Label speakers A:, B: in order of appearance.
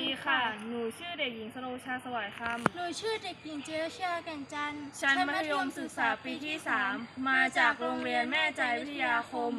A: ดีค่ะ หนูชื่อเด็กหญิงสโลชาสวายค
B: หนูชื่อเด็กหญิงเจรชาแก่นจันทร์ำ
A: ชั้นมัธยมศึกษาปีที่ 3 มาจากโรงเรียนแม่ใจวิทยาคม